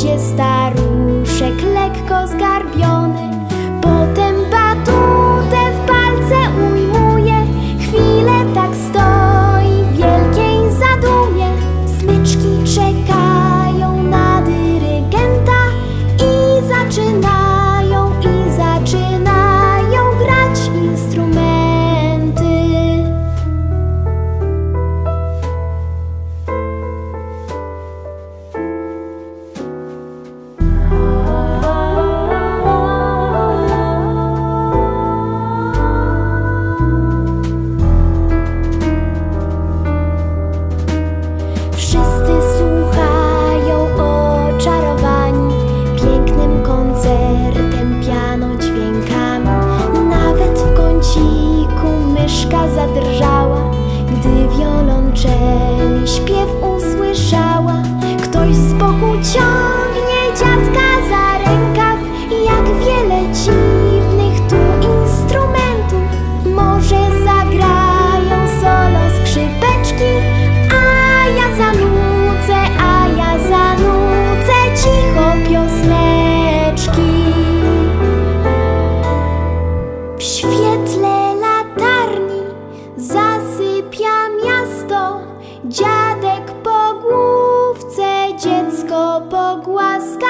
Idzie staruszek lekko zgarbiony myszka zadrżała, gdy wiolonczeli Dziadek po główce dziecko pogłaska.